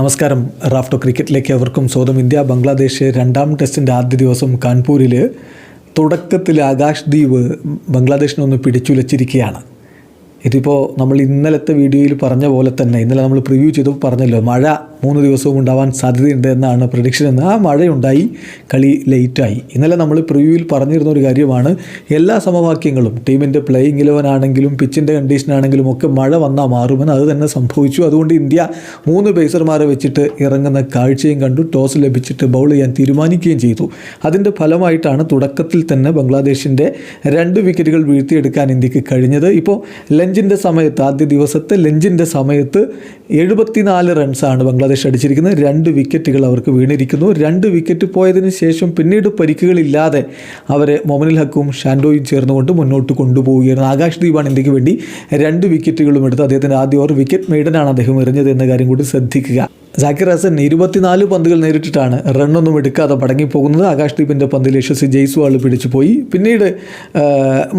നമസ്കാരം. റാഫ്റ്റോ ക്രിക്കറ്റിലേക്ക് അവർക്കും സ്വന്തം ഇന്ത്യ ബംഗ്ലാദേശ് രണ്ടാം ടെസ്റ്റിന്റെ ആദ്യ ദിവസം കാൺപൂരിൽ തുടക്കത്തിൽ ആകാശ് ദ്വീപ് ബംഗ്ലാദേശിനൊന്ന് പിടിച്ചുലച്ചിരിക്കുകയാണ്. ഇതിപ്പോൾ നമ്മൾ ഇന്നലത്തെ വീഡിയോയിൽ പറഞ്ഞ പോലെ തന്നെ ഇന്നലെ നമ്മൾ പ്രിവ്യൂ ചെയ്തപ്പോൾ പറഞ്ഞല്ലോ മഴ മൂന്ന് ദിവസവും ഉണ്ടാവാൻ സാധ്യതയുണ്ട് എന്നാണ് പ്രഡിക്ഷൻ എന്ന്. ആ മഴയുണ്ടായി കളി ലേറ്റായി ഇന്നലെ നമ്മൾ പ്രിവ്യൂവിൽ പറഞ്ഞിരുന്ന ഒരു കാര്യമാണ് എല്ലാ സമവാക്യങ്ങളും ടീമിന്റെ പ്ലേയിങ് ഇലവൻ ആണെങ്കിലും പിച്ചിന്റെ കണ്ടീഷൻ ആണെങ്കിലും ഒക്കെ മഴ വന്നാൽ മാറുമെന്ന് അത് തന്നെ സംഭവിച്ചു. അതുകൊണ്ട് ഇന്ത്യ മൂന്ന് പേസർമാരെ വെച്ചിട്ട് ഇറങ്ങുന്ന കാഴ്ചയും കണ്ടു ടോസ് ലഭിച്ചിട്ട് ബൗൾ ചെയ്യാൻ തീരുമാനിക്കുകയും ചെയ്തു. അതിന്റെ ഫലമായിട്ടാണ് തുടക്കത്തിൽ തന്നെ ബംഗ്ലാദേശിന്റെ രണ്ട് വിക്കറ്റുകൾ വീഴ്ത്തിയെടുക്കാൻ ഇന്ത്യയ്ക്ക് കഴിഞ്ഞത്. ഇപ്പോൾ ലഞ്ചിന്റെ സമയത്ത് ആദ്യ ദിവസത്തെ ലഞ്ചിന്റെ സമയത്ത് എഴുപത്തിനാല് റൺസാണ് ബംഗ്ലാദേശ് അടിച്ചിരിക്കുന്നത്. രണ്ട് വിക്കറ്റുകൾ അവർക്ക് വീണിരിക്കുന്നു. രണ്ട് വിക്കറ്റ് പോയതിന് ശേഷം പിന്നീട് പരിക്കുകളില്ലാതെ അവരെ മൊമനുൽ ഹക്കും ഷാൻഡോയും ചേർന്നുകൊണ്ട് മുന്നോട്ട് കൊണ്ടുപോവുകയാണ് ആകാശ് ദീപാണ് ഇന്ത്യയ്ക്ക് വേണ്ടി രണ്ട് വിക്കറ്റുകളും എടുത്ത് അദ്ദേഹത്തിന്റെ ആദ്യ ഓർ വിക്കറ്റ് മെയ്ഡനാണ് അദ്ദേഹം എറിഞ്ഞത് എന്ന കാര്യം കൂടി ശ്രദ്ധിക്കുക. ജാക്കിർ ഹസൻ ഇരുപത്തിനാല് പന്തുകൾ നേരിട്ടിട്ടാണ് റണ്ണൊന്നും എടുക്കാതെ മടങ്ങിപ്പോകുന്നത്. ആകാശ് ദീപിന്റെ പന്തിൽ യശസ്വി ജയ്സ്വാൾ പിടിച്ചു പോയി പിന്നീട്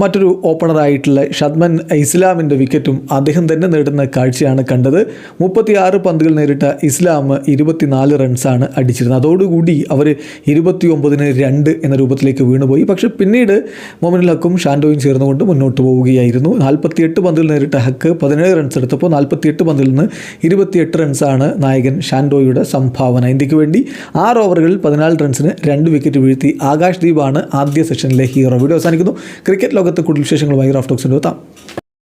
മറ്റൊരു ഓപ്പണറായിട്ടുള്ള ഷദ്മൻ ഇസ്ലാമിന്റെ വിക്കറ്റും അദ്ദേഹം തന്നെ നേടുന്ന കാഴ്ചയാണ് കണ്ടത്. മുപ്പത്തിയാറ് പന്തുകൾ നേരിട്ട ഇസ്ലാം ഇരുപത്തിനാല് റൺസാണ് അടിച്ചിരുന്നത്. അതോടുകൂടി അവർ ഇരുപത്തി ഒമ്പതിന് രണ്ട് എന്ന രൂപത്തിലേക്ക് വീണുപോയി. പക്ഷെ പിന്നീട് മൊമിനുൽ ഹക്കും ഷാൻഡോയും ചേർന്നുകൊണ്ട് മുന്നോട്ട് പോവുകയായിരുന്നു. നാൽപ്പത്തിയെട്ട് പന്തുകൾ നേരിട്ട ഹക്ക് പതിനേഴ് റൺസ് എടുത്തപ്പോൾ നാൽപ്പത്തിയെട്ട് പന്തിൽ നിന്ന് ഇരുപത്തിയെട്ട് റൺസാണ് നായകൻ ഷാൻഡോയുടെ സംഭാവന. ഇന്ത്യയ്ക്ക് വേണ്ടി ആറ് ഓവറുകളിൽ പതിനാല് റൺസിന് രണ്ട് വിക്കറ്റ് വീഴ്ത്തി ആകാശ് ദീപാണ് ആദ്യ സെഷനിലെ ഹീറോ. വീഡിയോ അവസാനിക്കുന്നു. ക്രിക്കറ്റ് ലോകത്ത് കൂടുതൽ വിശേഷങ്ങളുമായി റാഫ്റ്റോക്സിന്റെ എത്താം.